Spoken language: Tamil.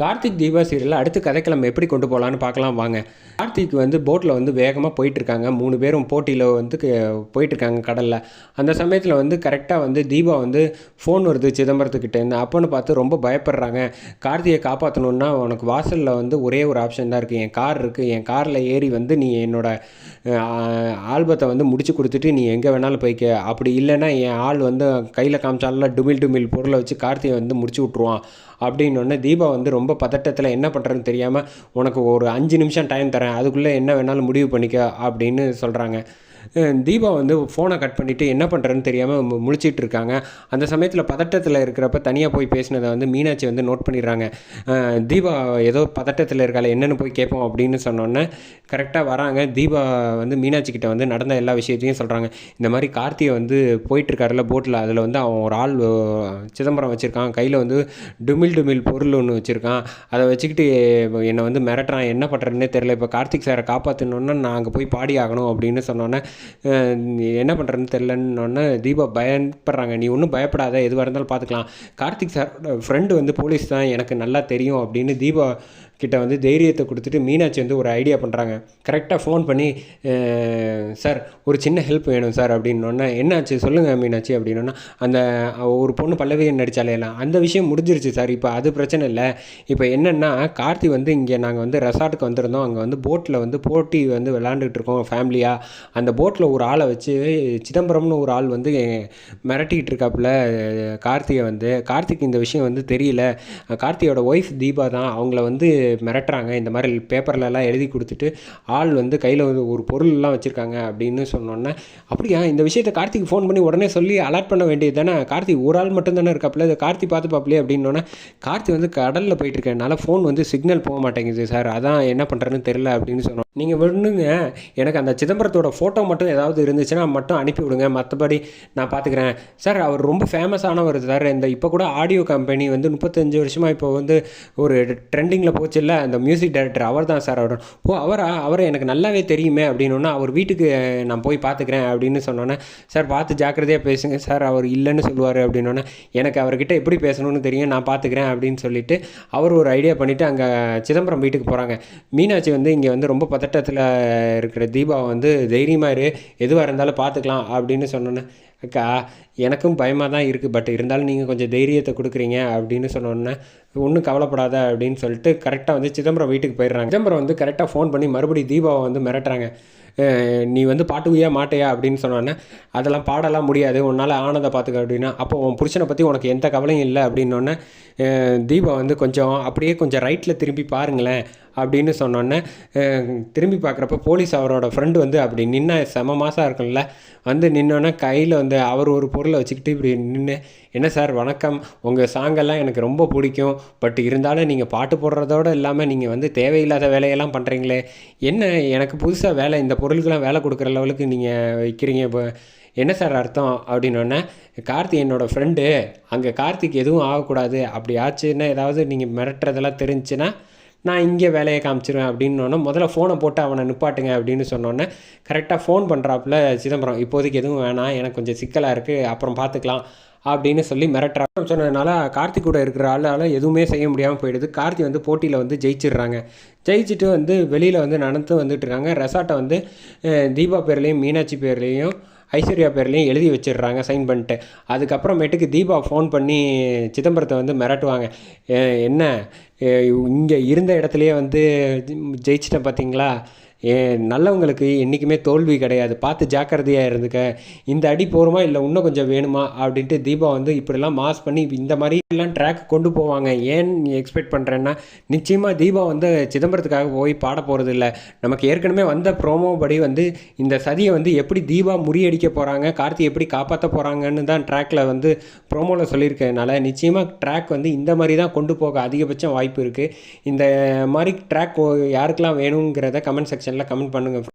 கார்த்திக் தீபா சீரியலில் அடுத்து கதைக்கிழமை எப்படி கொண்டு போகலான்னு பார்க்கலாம் வாங்க. கார்த்திக் வந்து போட்டில் வந்து வேகமாக போயிட்டுருக்காங்க. மூணு பேரும் போட்டியில் வந்து போயிட்டுருக்காங்க கடலில். அந்த சமயத்தில் வந்து கரெக்டாக வந்து தீபா வந்து ஃபோன் வருது சிதம்பரத்துக்கிட்டேருந்து அப்போன்னு பார்த்து ரொம்ப பயப்படுறாங்க. கார்த்தியை காப்பாற்றணுன்னா உனக்கு வாசலில் வந்து ஒரே ஒரு ஆப்ஷன் தான் இருக்குது என் கார் இருக்குது என் காரில் ஏறி வந்து நீ என்னோட ஆல்பத்தை வந்து முடிச்சு கொடுத்துட்டு நீ எங்கே வேணாலும் போய்க்க. அப்படி இல்லைன்னா என் ஆள் வந்து கையில் காமிச்சாலாம் டுமில் டுமில் பொருளை வச்சு கார்த்தியை வந்து முடிச்சு விட்ருவான் அப்படின்னொடனே தீபா வந்து ரொம்ப பதட்டத்தில் என்ன பண்ணுறதுன்னு தெரியாமல் உனக்கு ஒரு அஞ்சு நிமிஷம் டைம் தரேன். அதுக்குள்ளே என்ன வேணாலும் முடிவு பண்ணிக்க அப்படின்னு சொல்கிறாங்க தீபா வந்து ஃபோனை கட் பண்ணிவிட்டு என்ன பண்ணுறதுன்னு தெரியாமல் முழிச்சிட்டு இருக்காங்க அந்த சமயத்தில் பதட்டத்தில் இருக்கிறப்ப தனியாக போய் பேசினதை வந்து மீனாட்சி வந்து நோட் பண்ணிடுறாங்க. தீபா ஏதோ பதட்டத்தில் இருக்கால என்னென்னு போய் கேட்போம் அப்படின்னு சொன்னோன்னே கரெக்டாக வராங்க. தீபா வந்து மீனாட்சி கிட்ட வந்து நடந்த எல்லா விஷயத்தையும் சொல்கிறாங்க இந்த மாதிரி கார்த்தியை வந்து போயிட்டுருக்காருல போட்டில் அதில் வந்து அவன் ஒரு ஆள் சிதம்பரம் வச்சுருக்கான். கையில் வந்து டுமில் டுமில் பொருள் ஒன்று வச்சுருக்கான். அதை வச்சுக்கிட்டு என்னை வந்து மிரட்டுறான். என்ன பண்ணுறதுன்னே தெரில இப்போ கார்த்திக் சாரை காப்பாற்றணுன்னா நான் அங்கே போய் பாடி ஆகணும் அப்படின்னு சொன்னோன்னே என்ன பண்ணுறதுன்னு தெரிலன்னொன்னே தீபா பயப்படுறாங்க நீ ஒன்றும் பயப்படாத எதுவாக இருந்தாலும் பார்த்துக்கலாம். கார்த்திக் சாரோட ஃப்ரெண்டு வந்து போலீஸ் தான் எனக்கு நல்லா தெரியும் அப்படின்னு தீபா கிட்ட வந்து தைரியத்தை கொடுத்துட்டு மீனாட்சி வந்து ஒரு ஐடியா பண்ணுறாங்க கரெக்டாக ஃபோன் பண்ணி சார் ஒரு சின்ன ஹெல்ப் வேணும் சார் அப்படின்னோடனே என்னாச்சு? சொல்லுங்கள் மீனாட்சி அப்படின்னோன்னா அந்த ஒரு பொண்ணு பல்லவி நடித்தாலே எல்லாம் அந்த விஷயம் முடிஞ்சிருச்சு சார். இப்போ அது பிரச்சனை இல்லை. இப்போ என்னென்னா கார்த்தி வந்து இங்கே நாங்கள் வந்து ரெசார்ட்டுக்கு வந்திருந்தோம். அங்கே வந்து போட்டில் வந்து போட்டி வந்து விளாண்டுட்டு இருக்கோம் ஃபேமிலியாக அந்த போட்டில் ஒரு ஆளை வச்சு சிதம்பரம்னு ஒரு ஆள் வந்து மிரட்டிக்கிட்டு இருக்காப்புல கார்த்தியை வந்து. கார்த்திக் இந்த விஷயம் வந்து தெரியல. கார்த்தியோட ஒய்ஃப் தீபா தான் அவங்கள வந்து மிரட்டுறாங்க. இந்த மாதிரி பேப்பர்லலாம் எழுதி கொடுத்துட்டு ஆள் வந்து கையில் வந்து ஒரு பொருள்லாம் வச்சுருக்காங்க அப்படின்னு சொன்னோன்னே அப்படியா? இந்த விஷயத்தை கார்த்திக் ஃபோன் பண்ணி உடனே சொல்லி அலர்ட் பண்ண வேண்டியது தானே? கார்த்திக் ஒரு ஆள் மட்டும் தானே இருக்காப்புல இதை கார்த்தி பார்த்து பார்ப்பலே அப்படின்னோன்னே கார்த்தி வந்து கடலில் போயிட்டு இருக்கனால ஃபோன் வந்து சிக்னல் போக மாட்டேங்குது சார். அதான் என்ன பண்ணுறதுன்னு தெரில அப்படின்னு சொன்னோம் நீங்கள் விடுங்க எனக்கு அந்த சிதம்பரத்தோட ஃபோட்டோ மட்டும் ஏதாவது இருந்துச்சுன்னா மட்டும் அனுப்பி விடுங்க. மற்றபடி நான் பார்த்துக்கிறேன் சார் அவர் ரொம்ப ஃபேமஸானவர் சார் இந்த இப்போ கூட ஆடியோ கம்பெனி வந்து முப்பத்தஞ்சு வருஷமாக இப்போ வந்து ஒரு ட்ரெண்டிங்கில் போச்சு இல்லை அந்த மியூசிக் டைரக்டர் அவர் தான் சார் அவர். ஓ அவரா? அவர் எனக்கு நல்லாவே தெரியுமே அப்படின்னோன்னா அவர் வீட்டுக்கு நான் போய் பார்த்துக்கிறேன் அப்படின்னு சொன்னோன்னே சார் பார்த்து ஜாக்கிரதையாக பேசுங்க. சார் அவர் இல்லைன்னு சொல்லுவார். அப்படின்னோன்னே எனக்கு அவர்கிட்ட எப்படி பேசணும்னு தெரியும். நான் பார்த்துக்கிறேன் அப்படின்னு சொல்லிட்டு அவர் ஒரு ஐடியா பண்ணிவிட்டு அங்கே சிதம்பரம் வீட்டுக்கு போகிறாங்க மீனாட்சி வந்து இங்கே வந்து ரொம்ப பதட்டத்தில் இருக்கிற தீபாவை வந்து தைரியமாக இரு எதுவாக இருந்தாலும் பார்த்துக்கலாம் அப்படின்னு சொன்னோன்னே அக்கா எனக்கும் பயமாக தான் இருக்குது பட் இருந்தாலும் நீங்கள் கொஞ்சம் தைரியத்தை கொடுக்குறீங்க அப்படின்னு சொன்னோன்னே ஒன்றும் கவலைப்படாத அப்படின்னு சொல்லிட்டு கரெக்டாக வந்து சிதம்பரம் வீட்டுக்கு போயிடுறாங்க. சிதம்பரம் வந்து கரெக்டாக ஃபோன் பண்ணி மறுபடியும் தீபாவை வந்து மிரட்டுறாங்க. நீ வந்து பாட்டுவியா மாட்டையா அப்படின்னு சொன்னோன்னே அதெல்லாம் பாடலாம் முடியாது. உன்னால் ஆனதை பார்த்துக்க அப்படின்னா அப்போ உன் புருஷனை பற்றி உனக்கு எந்த கவலையும் இல்லை அப்படின்னோடனே தீபா வந்து கொஞ்சம் அப்படியே கொஞ்சம் ரைட்டில் திரும்பி பாருங்களேன் அப்படின்னு சொன்னோன்னே திரும்பி பார்க்குறப்ப போலீஸ் அவரோட ஃப்ரெண்டு வந்து அப்படி நின்ன செம மாதம் இருக்கும்ல வந்து நின்னோன்னே கையில் வந்து அவர் ஒரு பொருளை வச்சுக்கிட்டு இப்படி நின்று என்ன சார் வணக்கம். உங்கள் சாங்கெல்லாம் எனக்கு ரொம்ப பிடிக்கும். பட் இருந்தாலும் நீங்கள் பாட்டு போடுறதோட இல்லாமல் நீங்கள் வந்து தேவையில்லாத வேலையெல்லாம் பண்ணுறீங்களே என்ன எனக்கு புதுசாக வேலை இந்த பொருளுக்கெல்லாம் வேலை கொடுக்குற லெவலுக்கு நீங்கள் வைக்கிறீங்க இப்போ என்ன சார் அர்த்தம்? அப்படின்னோடனே கார்த்தி என்னோடய ஃப்ரெண்டு அங்கே கார்த்திக் எதுவும் ஆகக்கூடாது அப்படி ஆச்சுன்னா ஏதாவது நீங்கள் மிரட்டுறதெல்லாம் தெரிஞ்சுன்னா நான் இங்கே வேலையை காமிச்சிருவேன் அப்படின்னோன்னே முதல்ல ஃபோனை போட்டு அவனை நிப்பாட்டுங்க அப்படின்னு சொன்னோன்னே கரெக்டாக ஃபோன் பண்ணுறாப்புல சிதம்பரம் இப்போதைக்கு எதுவும் வேணாம் எனக்கு கொஞ்சம் சிக்கலாக இருக்குது அப்புறம் பார்த்துக்கலாம் அப்படின்னு சொல்லி மிரட்டுறா. சொன்னதுனால கார்த்திக் கூட இருக்கிற ஆளால் எதுவுமே செய்ய முடியாமல் போயிடுது. கார்த்தி வந்து போட்டியில் வந்து ஜெயிச்சிடுறாங்க. ஜெயிச்சுட்டு வந்து வெளியில் வந்து நடந்து வந்துட்டு இருக்காங்க. ரெசார்ட்டை வந்து தீபா பேர்லேயும் மீனாட்சி பேர்லேயும் ஐஸ்வர்யா பேர்லேயும் எழுதி வச்சிடுறாங்க சைன் பண்ணிட்டு. அதுக்கப்புறமேட்டுக்கு தீபா ஃபோன் பண்ணி சிதம்பரத்தை வந்து மிரட்டுவாங்க. "ஏ- என்ன? இங்கே இருந்த இடத்துலையே வந்து ஜெயிச்சிட்டேன் பார்த்தீங்களா ஏ நல்லவங்களுக்கு என்றைக்குமே தோல்வி கிடையாது. பார்த்து ஜாக்கிரதையாக இருந்துக்க. இந்த அடி போருமா இல்லை இன்னும் கொஞ்சம் வேணுமா? அப்படின்ட்டு தீபா வந்து இப்படிலாம் மாஸ் பண்ணி இந்த மாதிரிலாம் ட்ராக் கொண்டு போவாங்க. ஏன் எக்ஸ்பெக்ட் பண்ணுறேன்னா நிச்சயமாக தீபா வந்து சிதம்பரத்துக்காக போய் பாட போகிறது இல்லை நமக்கு ஏற்கனவே வந்த ப்ரோமோ படி வந்து இந்த சதியை வந்து எப்படி தீபா முறியடிக்க போகிறாங்க கார்த்தி எப்படி காப்பாற்ற போகிறாங்கன்னு தான் ட்ராக்ல வந்து ப்ரோமோவில் சொல்லியிருக்கனால நிச்சயமாக ட்ராக் வந்து இந்த மாதிரி தான் கொண்டு போக அதிகபட்சம் வாய்ப்பு இருக்குது இந்த மாதிரி ட்ராக் யாருக்கெல்லாம் வேணுங்கிறத கமெண்ட் செக்ஷனில் கமெண்ட் பண்ணுங்கள்